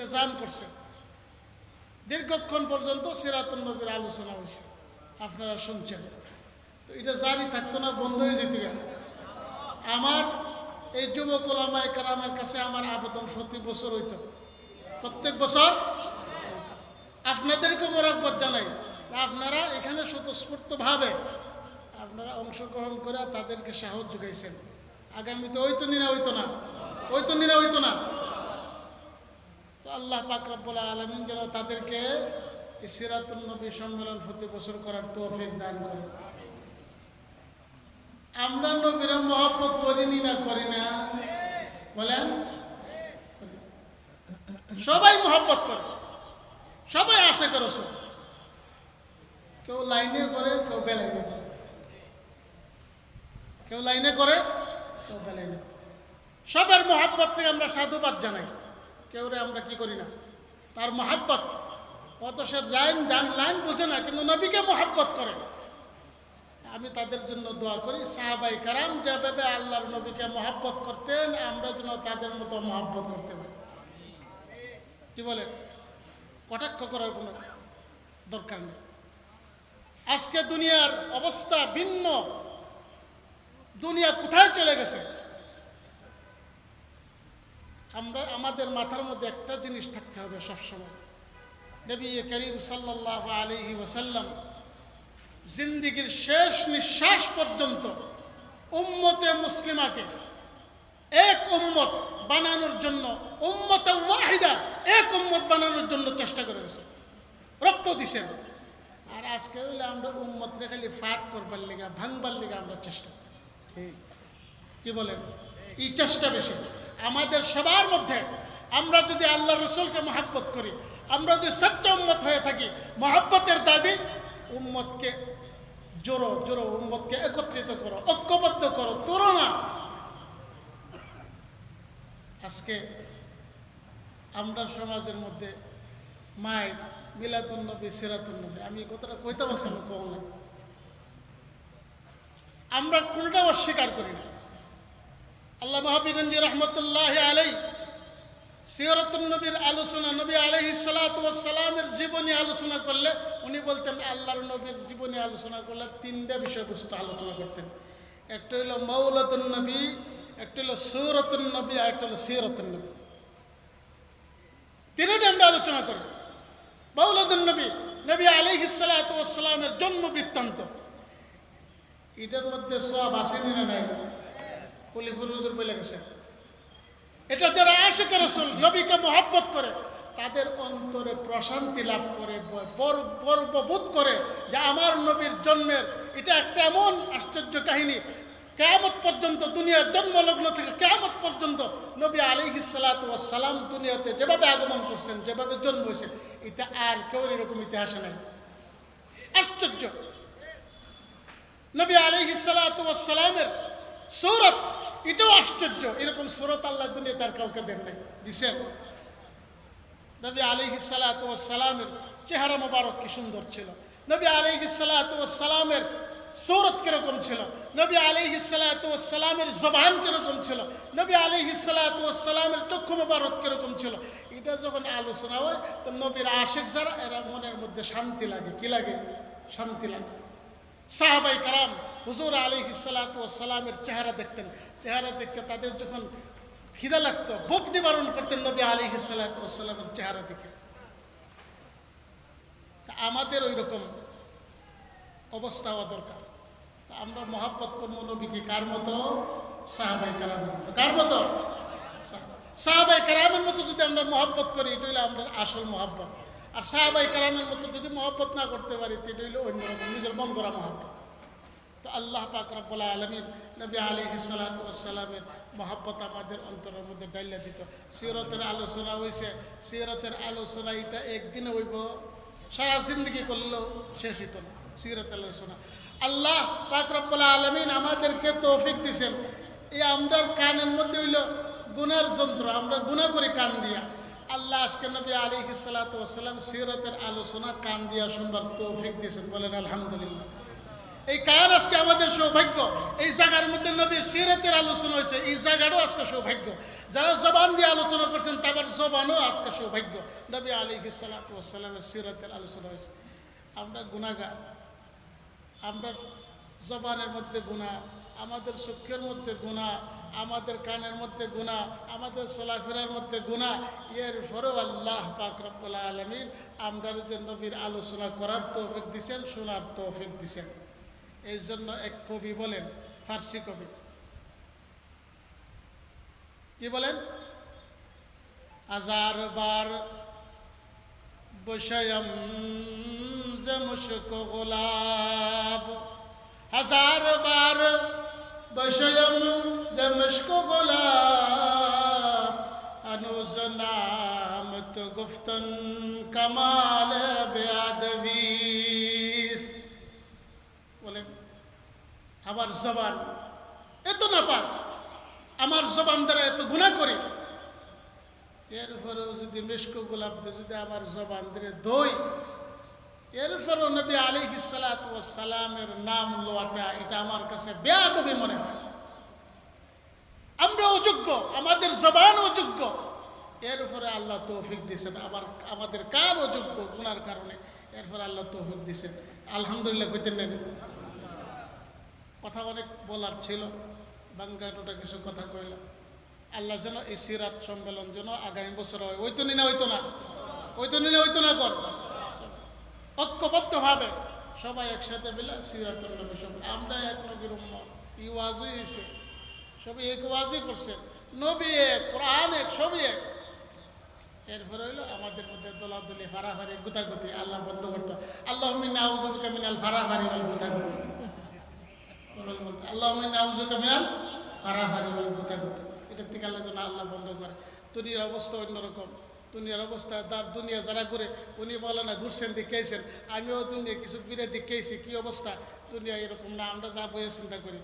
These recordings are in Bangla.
ইন্তজাম করছে। দীর্ঘক্ষণ পর্যন্ত সিরাতুল নবীর আলোচনা হয়েছে। আপনারা শুনছেন। তো এটা জারি থাকতো না, বন্ধ হয়ে যেত আমার এই যুবক ওলামা আমার কাছে আমার আবেদন প্রতি বছর হইতো। প্রত্যেক বছর। আপনাদেরকে মোরাকবত জানাই। আপনারা এখানে স্বতঃস্ফূর্তভাবে আপনারা অংশগ্রহণ করে তাদেরকে সাহস যোগাইছেন। আগামীতে হইতো নিনা হইতো না। হইতো নিনা হইতো না। তো আল্লাহ পাক রব্বুল আলমিন যেন তাদেরকে সিরাতুল নবী সম্মেলন প্রতি বছর করার তৌফিক দান করে। আমরা নবীরা মহব্বত করিনি না, করি না। বলেন? সবাই মহব্বত করে। সবাই আশা করে কেউ লাইনে করে, কেউ বেলাইনে করে। কেউ লাইনে করে, কেউ বেলাইনে সবার মহাব্বতকে আমরা সাধুবাদ জানাই। কেউ রে আমরা কি করি না? তার মহাব্বত। অত সে লাইন জান লাইন বুঝে না, কিন্তু নবীকে মহাব্বত করে। আমি তাদের জন্য দোয়া করি, সাহাবাই কারাম যেভাবে আল্লাহর নবীকে মহাব্বত করতেন, আমরা যেন তাদের মতো মহাব্বত করতে পারি। কি বলে? কটাক্ষ করার কোনো দরকার নেই। আজকে দুনিয়ার অবস্থা ভিন্ন। দুনিয়া কোথায় চলে গেছে? আমরা আমাদের মাথার মধ্যে একটা জিনিস থাকতে হবে সবসময়। নবী করিম সাল্লাহ আলহি ওসাল্লাম জিন্দিগির শেষ নিঃশ্বাস পর্যন্ত উম্মতে মুসলিমাকে এক উম্মত বানানোর জন্য উম্মত ওয়াহিদা এক উম্মত বানানোর জন্য চেষ্টা করে গেছে রক্ত দিছেন আর আজকে হইলে আমরা উম্মতরে খালি ফাট করবার লেগে ভাঙবার লেগে আমরা চেষ্টা করি। কি বলেন? এই চেষ্টা বেশি। আমাদের সবার মধ্যে আমরা যদি আল্লাহ রসুলকে মহাব্বত করি, আমরা যদি সচ্চ উম্মত হয়ে থাকি, মহাব্বতের দাবি, উম্মতকে জোরো জোরো উম্মতকে একত্রিত করো, ঐক্যবদ্ধ করো তোরো না। আজকে আমরা সমাজের মধ্যে মায়ের মিলাদুন্নবী সিরাতুন্নবী আমি এই কথাটা কইতে পারছিলাম কম আমরা কোনটাও অস্বীকার করি না। আল্লাহ মাহবিগঞ্জি রহমতুল্লাহ আলাই সিয়রতুল নবীর আলোচনা, নবী আলহি সালামের জীবনী আলোচনা করলে, উনি বলতেন, আল্লাহর নবীর জীবনী আলোচনা করলে তিনটা বিষয়বস্তু আলোচনা করতেন। একটা হইল মৌলাতুল নবী, একটা হলো সৌরতুল নবী, আর একটা হলো সিরতুল নবী। তিনটা আমরা আলোচনা করি মৌলাদুল নবী নবী আলহি সালামের জন্ম বৃত্তান্ত। এটার মধ্যে সব আসেনি না নাই? কলিফুর বলে গেছে। এটা যারা আশেখ রসুল, নবীকে মহাব্বত করে, তাদের অন্তরে প্রশান্তি লাভ করে পর্ববোধ করে যে আমার নবীর জন্মের এটা একটা এমন আশ্চর্য কাহিনী। কেয়ামত পর্যন্ত দুনিয়ার জন্মলগ্ন থেকে কেয়ামত পর্যন্ত নবী আলী সালাম দুনিয়াতে যেভাবে আগমন করছেন, যেভাবে জন্ম হয়েছে, এটা আর কেউ এরকম ইতিহাসে নাই। আশ্চর্য। নবী আলী সালামের সৌরভ, এটাও আশ্চর্য। এরকম সুরত আল্লাহ দুনিয়া তার কাউকে দেন নাই। দিছেন। নবী আলী সালামের চেহারা মোবারক কি সুন্দর ছিল। নবী আলী সালামের সৌরত কীরকম ছিল। নবী আলী সালামের জবান কীরকম ছিল। নবী আলী সালামের চক্ষু মোবারক কীরকম ছিল। এটা যখন আলোচনা হয়, তো নবীর আশেক যারা, এরা মনের মধ্যে শান্তি লাগে। কি লাগে? শান্তি লাগে। সাহাবাই কারাম হুজুর আলী সালামের চেহারা দেখতেন। চেহারা দেখতে তাদের যখন খিদা লাগতো, বুক নিবারণ করতেন নবী আলী সালামের চেহারা দেখে। আমাদের ওই রকম অবস্থা হওয়া দরকার। আমরা মহাব্বত কর্ম নবীকে কার মতো? সাহাবাই কারামের মতো। কার মতো? সাহাবাই কারামের মতো যদি আমরা মহাব্বত করি, এটা হইলে আমরা আসল মহাব্বত। আর সাহাবাই কারামের মতো যদি মহব্বত না করতে পারি এটা হইলে অন্যরকম নিজের মন করা মহাব্বত। তো আল্লাহ পাক আলমীর নবী আলী সালামের মহাব্বত আমাদের অন্তরের মধ্যে ডাইলা দিত। সিরতের আলোচনা হয়েছে সিরতের আলোচনা ইটা একদিনে হইব, সারা জিন্দগি করলেও শেষ হইত না সিরত আলোচনা। আল্লাহ পাক আলমিন আমাদেরকে তৌফিক দিছেন। এই আমরার কানের মধ্যে হইল গুনার যন্ত্র, আমরা গুণা করি কান দিয়া। আল্লাহ আজকে নবী আলী সালাতাম সিরতের আলোচনা কান দিয়া শুনবার তৌফিক দিয়েছেন, বলেন আলহামদুলিল্লাহ। এই কান আজকে আমাদের সৌভাগ্য। এই জায়গার মধ্যে নবীর সিরাতের আলোচনা হয়েছে, এই জায়গারও আজকে সৌভাগ্য। যারা জবান দিয়ে আলোচনা করছেন, তাদের জবানও আজকে সৌভাগ্য। নবী আলী সালাতামের সিরাতের আলোচনা হয়েছে। আমরা গুণাগার আমরা জবানের মধ্যে গুণা আমাদের চক্ষের মধ্যে গুণা আমাদের কানের মধ্যে গুণা আমাদের চলাফেরার মধ্যে গুণা এর পরেও আল্লাহ পাক রব্বুল আলমিন আমরা যে নবীর আলোচনা করার তৌফিক দিছেন, শোনার তৌফিক দিছেন। এই জন্য এক কবি বলেন, ফার্সি কবি। কি বলেন? হাজার বার বসয়ম যে মুশক গোলাপ, হাজার বার যে মুশক গোলাপ অনুজ নামত গুফতন কমাল বেয়াদবিস বলেন, আমার জবান এত না পাক আমার জবান দ্বারা এত গুণা করি। এরপরেও যদি মিষ্ক গোলাপ যদি আমার জবান দিয়ে দই এরপরেও নবী আলী সালামের নাম লোয়াটা এটা আমার কাছে বেয়াদবি মনে হয়। আমরা অযোগ্য আমাদের জবান অযোগ্য এরপরে আল্লাহ তৌফিক দিয়েছেন, আবার আমাদের কার অযোগ্য গুনার কারণে। এরপরে আল্লাহ তৌফিক দিয়েছেন। আলহামদুলিল্লাহ, কইতেন নেন। কথা অনেক বলার ছিল বাঙ্গাটোটা কিছু কথা কইলাম আল্লাহ যেন এই সিরাত সম্মেলন যেন আগামী বছর হয়, ওই তো নিনা হইতো না। ওই তো নিনা হইতো না কর। ঐক্যবদ্ধভাবে সবাই একসাথে মিলে সিরাত নবী সম্মেলন আমরা এক নবীর উম্মত। ই ওয়াজই হয়েছে সবাই এক ওয়াজই করছে। নবী এক, কোরআন এক, সবই এক। এরপরে হইল আমাদের মধ্যে দোলাদলি ভাড়াভাড়ি গুতাগুতি। আল্লাহ বন্ধ করতো আল্লাহ মিনা আউজুবিকা মিনাল ভাড়াভাড়ি ওয়াল গুতাগুতি। আল্লাহ মিনা আউজুবিকা মিনাল ভাড়াভাড়ি ওয়াল গুতাগুতি। এটার থেকে আল্লাহ যেন আল্লাহ বন্ধ করে। দুনিয়ার অবস্থা অন্যরকম। দুনিয়ার অবস্থা দার দুনিয়া যারা ঘুরে, উনি বলে না, ঘুরছেন দেখেছেন আমিও দুনিয়া কিছু ঘুরে দেখেছি কি অবস্থা? দুনিয়া এরকম না, আমরা যা বইয়ে চিন্তা করি,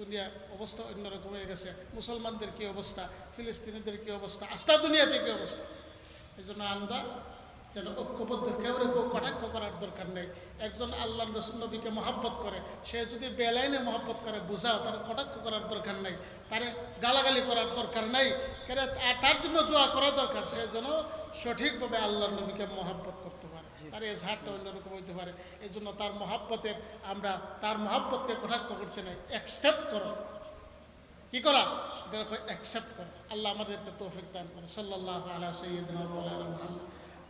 দুনিয়া অবস্থা অন্যরকম হয়ে গেছে। মুসলমানদের কি অবস্থা? ফিলিস্তিনিদের কি অবস্থা? আস্থা দুনিয়াতে কি অবস্থা? এই জন্য আমরা যেন ঐক্যবদ্ধ কেউ কেউ কটাক্ষ করার দরকার নেই। একজন আল্লাহ রসুল নবীকে মহাব্বত করে সে যদি বেলাইনে মহাব্বত করে বোঝাও তার কটাক্ষ করার দরকার নেই তারে গালাগালি করার দরকার নেই কেন আর তার জন্য দোয়া করা দরকার সে যেন সঠিকভাবে আল্লাহর নবীকে মহাব্বত করতে পারে। তার এই ঝাড়টা অন্যরকম হইতে পারে। এই জন্য তার মহাব্বতের আমরা তার মহাব্বতকে কটাক্ষ করতে নেই। অ্যাকসেপ্ট করো। কি করা? এটা অ্যাকসেপ্ট করো। আল্লাহ আমাদেরকে তৌফিক দান করে। সাল্লাহ আলা সৈয়দিন মোহাম্মদ।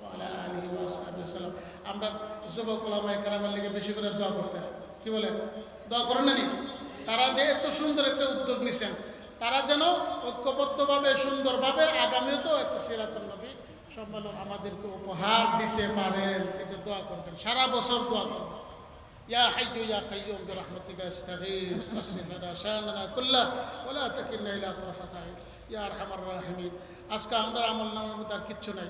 ওয়ালা আলিহি ওয়াসহাবিহি ওয়াসাল্লাম আমরা যুবক ওলামায়ে কেরামের লেগে বেশি করে দোয়া করতে কি বলে দোয়া করেন না নি তারা যে এত সুন্দর একটা উদ্যোগ নিছেন তারা যেন ঐক্যবদ্ধভাবে সুন্দরভাবে আগামীও তো একটা সিরাতুল নবী সম্মেলন আমাদেরকে উপহার দিতে পারেন এটা দোয়া করবেন সারা বছর দোয়া করবেন يا حي يا قيوم برحمتك استغيث اصلح لنا شاننا كله ولا تكلنا الى طرفة عين يا ارحم الراحمين আজকে আমরা আমল নামের মধ্যে আর কিচ্ছু নাই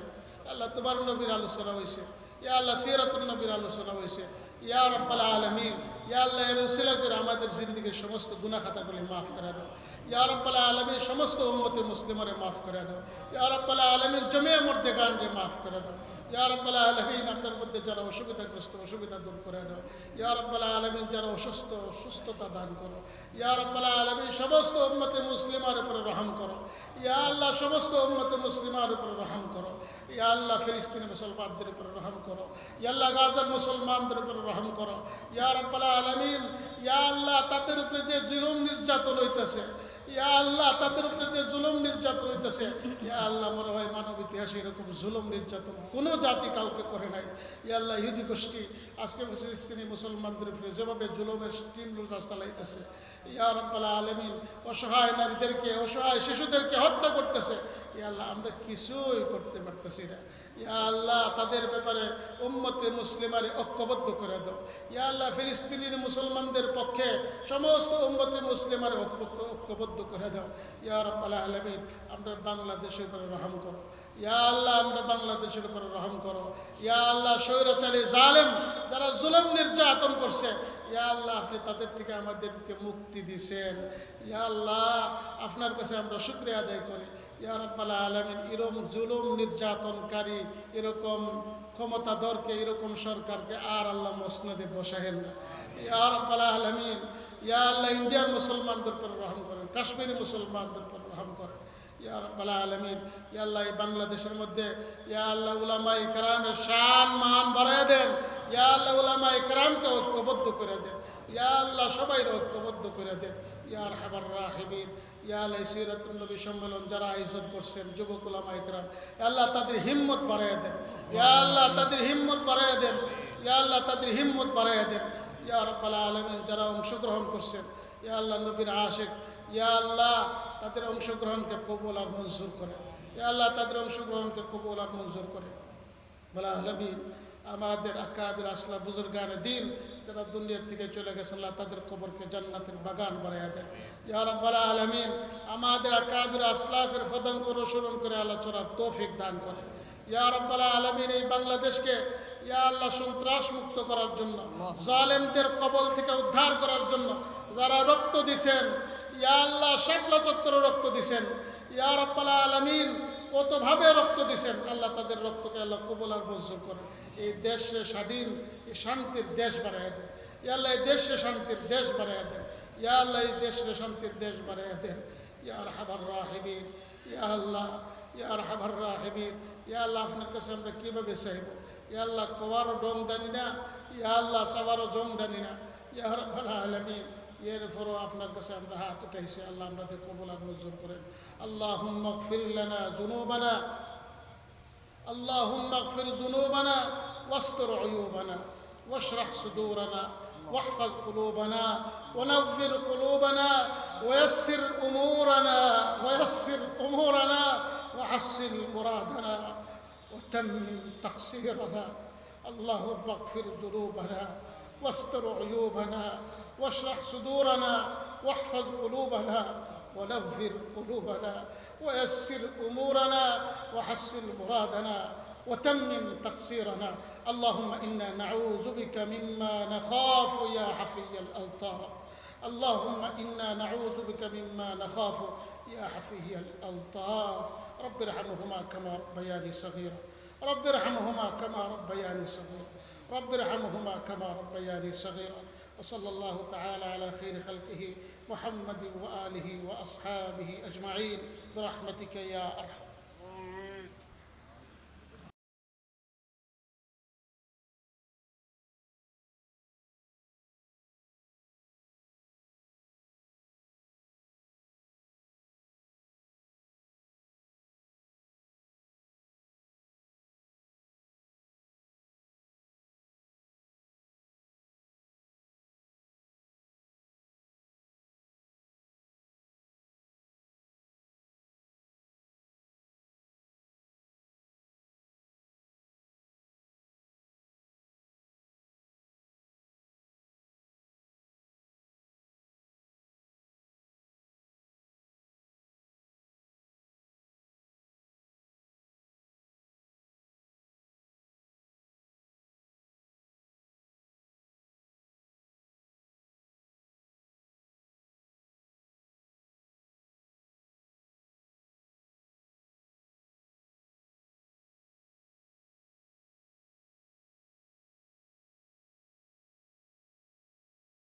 আল্লাহ, তোমার নবীর আলোচনা হয়েছে ইয়া আল্লাহ সিরাতুল নবীর আলোচনা হয়েছে ইয়া রব্বাল আলমিন, ইয়া আল্লাহ, এর উসিলা করে আমাদের জিন্দিগির সমস্ত গুনা খাতাগুলি মাফ করা দাও। ইয়া রব্বাল আলমিন, সমস্ত উম্মতে মুসলিমরে মাফ করে দাও। ইয়া রব্বাল আলমিন, জমিয়া মধ্যে গানরে মাফ করে দাও। ইয়া রব্বাল আলমিন আপনার মধ্যে যারা অসুবিধাগ্রস্ত, অসুবিধা দূর করে দাও। ইয়া রব্বাল আলমিন, যারা অসুস্থ সুস্থতা দান করো। ইয়া রব্বাল আলমিন, সমস্ত উম্মতে মুসলিমার উপরে রহম করো। ইয়া আল্লাহ, সমস্ত উম্মতে মুসলিমার উপরে রহম করো। ইয়া আল্লাহ, ফিলিস্তিনি মুসলমানদের উপরে রহম করো। ইয়া আল্লাহ, গাজার মুসলমানদের উপরে রহম করো। ইয়া রব্বাল আলমিন, ইয়া আল্লাহ, তাদের উপরে যে জুলুম নির্যাতন হইতেছে ইয়া আল্লাহ, তাদের উপরে যে জুলুম নির্যাতন হইতেছে, ইয়া আল্লাহ, মনে হয় মানব ইতিহাসে এরকম জুলুম নির্যাতন কোনো জাতি কাউকে করে নাই। ইয়া আল্লাহ, ইহুদি গোষ্ঠী, আজকে ফিলিস্তিনি মুসলমানদের উপরে যেভাবে জুলুমের স্টিম রোজার চালাইতেছে, ইয়া রব্বাল আলমিন, অসহায় নারীদেরকে, অসহায় শিশুদেরকে হত্যা করতেছে আল্লাহ, আমরা কিছুই করতে পারতেছি না। ইয়া আল্লাহ, তাদের ব্যাপারে উম্মতে মুসলিমারে ঐক্যবদ্ধ করে দাও। ইয়া আল্লাহ ফিলিস্তিনি মুসলমানদের পক্ষে সমস্ত উম্মতে মুসলিমারে ঐক্য- ঐক্যবদ্ধ করে দাও। ইয়া রব্বাল আলমিন, আমরা বাংলাদেশের উপরে রহম করো। ইয়া আল্লাহ, আমরা বাংলাদেশের উপরে রহম করো। ইয়া আল্লাহ, স্বৈরাচারী, জালেম যারা জুলম, নির্যাতন করছে, ইয়া আল্লাহ, আপনি তাদের থেকে আমাদেরকে মুক্তি দিছেন। ইয়া আল্লাহ, আপনার কাছে আমরা শুক্রিয়া আদায় করি। ইয়া রব্বাল আলমিন, এরকম জুলুম নির্যাতনকারী, এরকম ক্ষমতাধরকে, এরকম সরকারকে আর আল্লাহ মসনদে বসাহেন না। ইয়া রব্বাল আলামিন, ইয়া আল্লাহ ইন্ডিয়ার মুসলমানদের উপর রহম করেন, কাশ্মীরি মুসলমানদের উপর রহম করেন। ইয়া রব্বাল আলামিন, ইয়া আল্লাহ বাংলাদেশের মধ্যে, ইয়া আল্লাহ উলামাই কেরামের শান মান বাড়ায় দেন, ইয়া আল্লাহ উলামাই কেরামকে ঐক্যবদ্ধ করে দেন, ইয়া আল্লাহ সবাই ঐক্যবদ্ধ করে দেন। ইয়া রহমান রাহিবিন ইয়া আল্লাহ সিরাতুল নবী সম্মেলন যারা আয়োজন করছেন, যুবক উলামা ইকরাম আল্লাহ তাদের হিম্মত বাড়ায় দেন। ইয়া আল্লাহ তাদের হিম্মত বাড়ায় দেন। ইয়া আল্লাহ তাদের হিম্মত বাড়ায় দেন। ইয়া রব্বাল আলমিন যারা অংশগ্রহণ করছেন, ইয়া আল্লাহ নবীর আশেক, ইয়া আল্লাহ তাদের অংশগ্রহণকে কবুল আর মঞ্জুর করে ইয়া আল্লাহ তাদের অংশগ্রহণকে কবুল আর মঞ্জুর করে বলা আলমিন আমাদের আকাবির আসলা বুজুর্গান দিন যারা দুনিয়ার থেকে চলে গেছেন, আল্লাহ তাদের কবরকে জান্নাতের বাগান বানাইয়া দেন। ইয়া আলমিন, আমাদের আকাবির আসলাফের ফদঙ্গ অনুসরণ করে আল্লাহ চলার তৌফিক দান করে আলমিন, এই বাংলাদেশকে, ইয়া আল্লাহ সন্ত্রাস মুক্ত করার জন্য, জালেমদের কবল থেকে উদ্ধার করার জন্য যারা রক্ত দিছেন, ইয়া আল্লাহ চত্বরে রক্ত দিছেন, ইয়া আলমিন, কতভাবে রক্ত দিছেন, আল্লাহ তাদের রক্তকে আল্লাহ কবল আর মঞ্জুর করেন। এই দেশে স্বাধীন, এই শান্তির দেশ বানাইয়া দেন। ইয়া আল্লাহ, এই দেশে শান্তির দেশ বানাইয়া দেন। ইয়া আল্লাহ, এই দেশে শান্তির দেশ বানাইয়া দেন। ইয়া রহাবার রাহিবিন ইয়া আল্লাহ ইয়া রহাবার রাহিবিন ইয়া আল্লাহ, আপনার কাছে আমরা কীভাবে চাইব? ইয়া আল্লাহ কোয়ারও ডং জানি না ইয়া আল্লাহ সবারও জং জানি না। ইয়া রব্বাল আলমিন। এরপরও আপনার কাছে আমরা হাত উঠাইছি। আল্লাহ আমাদের কবল আর মঞ্জুর করেন। আল্লাহ মগফির জুনুবানা اللهم اغفر ذنوبنا واستر عيوبنا واشرح صدورنا واحفظ قلوبنا ونور قلوبنا ويسر أمورنا ويسر أمورنا وحسن مرادنا وتمم تقصيرنا. اللهم اغفر ذنوبنا واستر عيوبنا واشرح صدورنا واحفظ قلوبنا ونغفر قلوبنا ويسر أمورنا وحسن مرادنا وتمم تقصيرنا. اللهم إنا نعوذ بك مما نخاف يا حفي الألطاف. اللهم إنا نعوذ بك مما نخاف يا حفي الألطاف. رب ارحمهما كما ربياني صغيرا. رب ارحمهما كما ربياني صغيرا. رب ارحمهما كما ربياني صغيرا وصلى الله تعالى على خير خلقه محمد وآله وأصحابه أجمعين. برحمتك يا أرحم